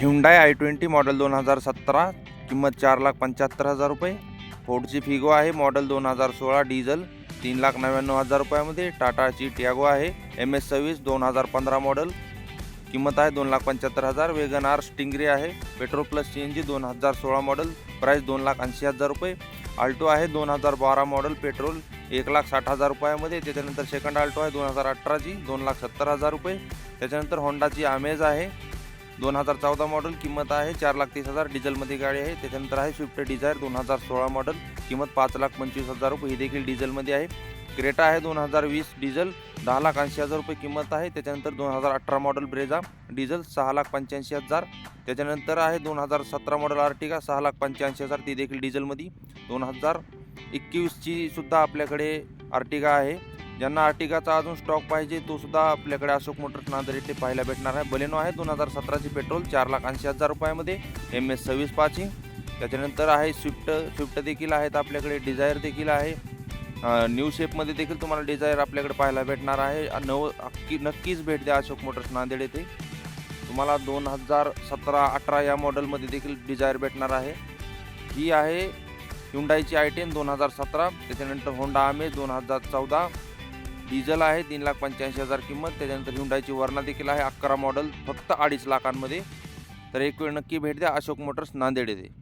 Hyundai I twenty model दोन हजार सतरा किंमत चार लाख पंच्याहत्तर हजार रुपये. फोर्डची फिगो आहे मॉडेल दोन हजार सोळा डिझल तीन लाख नव्याण्णव हजार रुपयामध्ये. टाटाची टॅगो आहे एम एस सव्वीस दोन हजार पंधरा मॉडेल किंमत आहे दोन लाख पंच्याहत्तर हजार. वेगन आर स्टिंगरे आहे petrol plus C N G दोन हजार सोळा मॉडेल प्राईस दोन लाख ऐंशी हजार रुपये. आल्टो आहे दोन हजार बारा मॉडेल पेट्रोल एक लाख साठ हजार रुपयामध्ये. त्याच्यानंतर सेकंड आल्टो आहे दोन हजार अठराची दोन लाख सत्तर हजार रुपये. त्याच्यानंतर होंडाची आमेज आहे दोन हजार चौदा मॉडेल किंमत आहे चार लाख तीस हजार. डिझेलमध्ये गाडी आहे. त्याच्यानंतर आहे स्विफ्ट डिझायर दोन हजार सोळा मॉडेल किंमत पाच लाख पंचवीस हजार रुपये. ही देखील डिझेलमध्ये आहे. क्रेटा आहे दोन हजार वीस डिझेल. दहा लाख ऐंशी हजार रुपये किंमत आहे. त्याच्यानंतर दोन हजार अठरा मॉडेल ब्रेझा डिझेल. सहा लाख पंच्याऐंशी हजार. त्याच्यानंतर आहे दोन हजार सतरा मॉडेल आर्टिका सहा लाख पंच्याऐंशी हजार ती देखील डिझेलमध्ये. दोन हजार एकवीसची सुद्धा आपल्याकडे आर्टिगा आहे. ज्यांना आर्टिकाचा अजून स्टॉक पाहिजे तो सुद्धा आपल्याकडे अशोक मोटर्स नांदेड येथे पाहायला भेटणार आहे. बलेनो आहे दोन हजार सतराची पेट्रोल चार लाख ऐंशी हजार रुपयामध्ये. एम एस सव्वीस पाचिंग त्याच्यानंतर आहे स्विफ्ट स्विफ्ट देखील आहेत आपल्याकडे डिझायर देखील आहे. न्यू शेपमध्ये देखील तुम्हाला डिझायर आपल्याकडे पाहायला भेटणार आहे. नव नक्की नक्कीच भेट द्या अशोक मोटर्स नांदेड येथे. तुम्हाला दोन हजार सतरा अठरा या मॉडेलमध्ये देखील डिझायर भेटणार आहे. ही आहे हुंडाईची आय टेन दोन हजार सतरा. त्याच्यानंतर होंडा आमे दोन हजार चौदा. डिझेल आहे तीन लाख पंच्याऐंशी हजार किंमत. त्याच्यानंतर हुंडाईची वर्णा देखील आहे अकरा मॉडेल फक्त अडीच लाखांमध्ये. तर एक वेळ नक्की भेट द्या. अशोक मोटर्स नांदेड येथे.